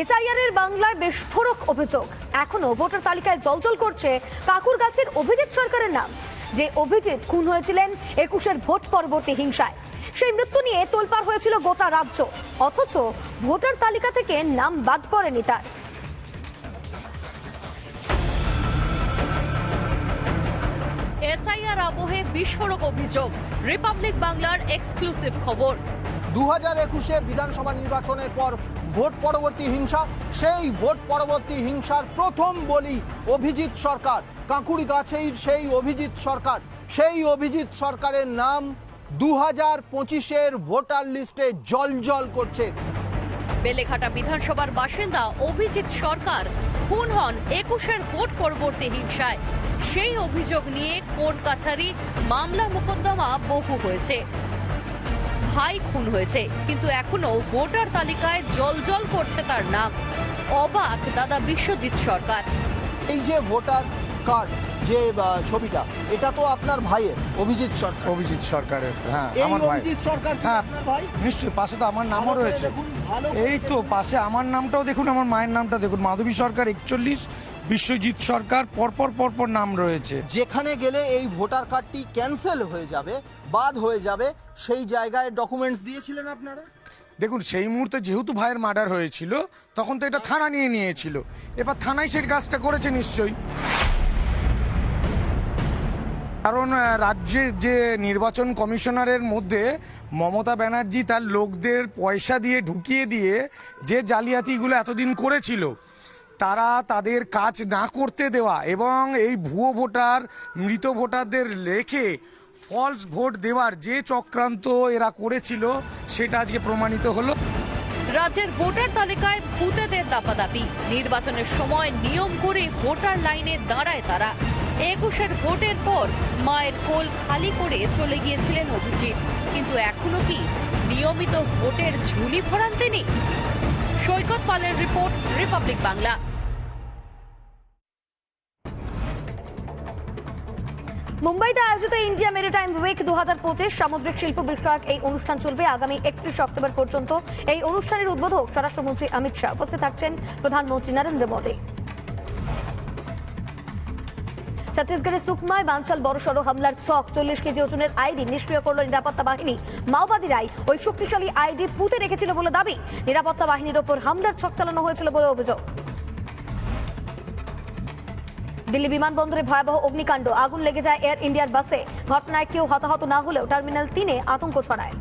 SIR এর বাংলায় বিস্ফোরক অভিযোগ। এখনও ভোটার তালিকায় জলজল করছে কাকুর গাছের অভিজিৎ সরকারের নাম। যে অভিজিৎ খুন হয়েছিলেন একুশের ভোট পরবর্তী হিংসায়। সেই মৃত্যু নিয়ে তোলপাড় হয়েছিল গোটা রাজ্য। অথচ ভোটার তালিকা থেকে নাম বাদ পড়েনি তার। এসআইআর আবহে বিস্ফোরক অভিযোগ। রিপাবলিক বাংলার এক্সক্লুসিভ খবর। দু হাজার একুশে বিধানসভা নির্বাচনের পর ভোট পরবর্তী হিংসা, সেই ভোট পরবর্তী হিংসার প্রথম বলি অভিজিৎ সরকার। কাঁকুড়ি গাছেই সেই অভিজিৎ সরকার। সেই অভিজিৎ সরকারের নাম দু হাজার পঁচিশের ভোটার লিস্টে জলজল করছে। বেলেঘাটা বিধানসভার বাসিন্দা অভিজিৎ সরকার খুন হন একুশের ভোট পরবর্তী হিংসায়। সেই অভিযোগ নিয়ে কোর্ট কাছারি মামলা মোকদ্দমা বহু হয়েছে। ভাই খুন হয়েছে কিন্তু এখনও ভোটার তালিকায় জলজল করছে তার নাম। অবাক দাদা বিশ্বজিৎ সরকার। এই যে ভোটার কার্ড যে ছবিটা এটা তো আপনার ভাইয়ের অভিজিৎ সরকার। অভিজিৎ সরকারের হ্যাঁ আমার ভাই। অভিজিৎ সরকার কি হ্যাঁ আপনার ভাই? নিশ্চয়ই পাশে তো আমার নামও রয়েছে। এই তো পাশে আমার নামটাও দেখুন আমার মায়ের নামটা দেখুন। মাধবী সরকার একচল্লিশ বিশ্বজিৎ সরকার পরপর পরপর নাম রয়েছে। যেখানে গেলে এই ভোটার কার্ডটি ক্যান্সেল হয়ে যাবে বাদ হয়ে যাবে। সেই জায়গায় ডকুমেন্টস দিয়েছিলেন আপনারা? দেখুন, সেই মুহূর্তে যেহেতু ভাইয়ের মার্ডার হয়েছিল, তখন তো এটা থানা নিয়ে নিয়েছিল। এবার থানায় সেই কাজটা করেছে নিশ্চয়ই। কারণ রাজ্যের যে নির্বাচন কমিশনারের মধ্যে মমতা ব্যানার্জি তার লোকদের পয়সা দিয়ে ঢুকিয়ে দিয়ে যে জালিয়াতিগুলো এতদিন করেছিল, তারা তাদের কাজ না করতে দেওয়া এবং এই ভুয়ো ভোটার, মৃত ভোটারদের রেখে ফলস ভোট দেওয়ার যে চক্রান্ত এরা করেছিল, সেটা আজকে প্রমাণিত হলো। রাজ্যের ভোটার তালিকায় ভূতেদের দাপাদাপি। নির্বাচনের সময় নিয়ম করে ভোটার লাইনে দাঁড়ায় তারা। একুশের ভোটের পর মায়ের কোল খালি করে চলে গিয়েছিলেন অভিজিৎ। কিন্তু এখনও কি নিয়মিত ভোটের ঝুলি ভরান তিনি? সৈকত পালের রিপোর্ট, রিপাবলিক বাংলা। মুম্বাইতে আয়োজিত ইন্ডিয়া মেরিটাইম উইক দু হাজার পঁচিশ সামুদ্রিক শিল্প বিষয়ক এই অনুষ্ঠান চলবে আগামী একত্রিশ অক্টোবর পর্যন্ত। এই অনুষ্ঠানের উদ্বোধক স্বরাষ্ট্রমন্ত্রী অমিত শাহ। উপস্থিত থাকছেন প্রধানমন্ত্রী নরেন্দ্র মোদী। ছত্তিশগড়ের সুকমায় বাঞ্চাল বড়সড় হামলার ছক। চল্লিশ কেজি ওজনের আইডি নিষ্ক্রিয় করল নিরাপত্তা বাহিনী। মাওবাদীরাই ওই শক্তিশালী আইডি পুঁতে রেখেছিল বলে দাবি। নিরাপত্তা বাহিনীর ওপর হামলার ছক চালানো হয়েছিল বলে অভিযোগ। দিল্লি বিমানবন্দরে ভয়াবহ অগ্নিকাণ্ড। আগুন লেগে যায় এয়ার ইন্ডিয়ার বাসে। ঘটনায় কেউ হতাহত না হলেও টার্মিনাল তিনে আতঙ্ক ছড়ায়।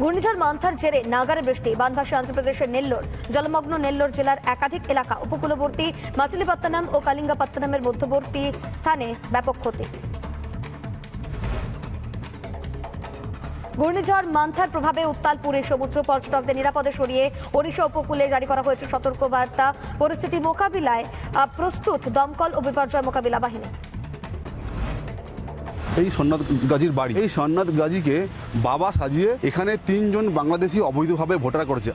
ঘূর্ণিঝড় মান্থার জেরে নাগারে বৃষ্টি। বানভাসী অন্ধ্রপ্রদেশের নেল্লোর, জলমগ্ন নেল্লোর জেলার একাধিক এলাকা উপকূলবর্তী মাচিলিপত্তনম ও কালিঙ্গাপত্তনমের মধ্যবর্তী স্থানে ব্যাপক ক্ষতি। ঘূর্ণিঝড় মান্থার প্রভাবে উত্তালপুরে সমুদ্র পর্যটকদের নিরাপদে সরিয়ে ওড়িশা উপকূলে জারি করা হয়েছে সতর্কবার্তা। পরিস্থিতি মোকাবিলায় প্রস্তুত দমকল ও বিপর্যয় মোকাবিলা বাহিনী। এই সন্ন্যত গাজীর বাড়ি। এই সন্ন্যত গাজীকে বাবা সাজিয়ে এখানে তিনজন বাংলাদেশি অবৈধভাবে ভোটার করেছে।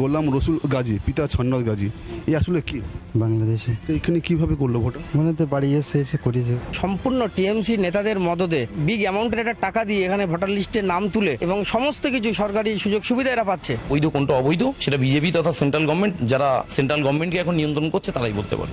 গোলাম রসুল গাজী পিতা ছন্নদ গাজী এই আসলে কি? বাংলাদেশে। তো এখানে কীভাবে করল ভোট মনে তো বাড়ি এসে এসে করেছে। সম্পূর্ণ টিএমসি নেতাদের মদদে বিগ অ্যামাউন্টের একটা টাকা দিয়ে এখানে ভোটার লিস্টে নাম তুলে এবং সমস্ত কিছু সরকারি সুযোগ সুবিধা এরা পাচ্ছে। বৈধ কোনটা অবৈধ সেটা বিজেপি তথা সেন্ট্রাল গভর্নমেন্ট যারা সেন্ট্রাল গভর্নমেন্টকে এখন নিয়ন্ত্রণ করছে তারাই বলতে পারে।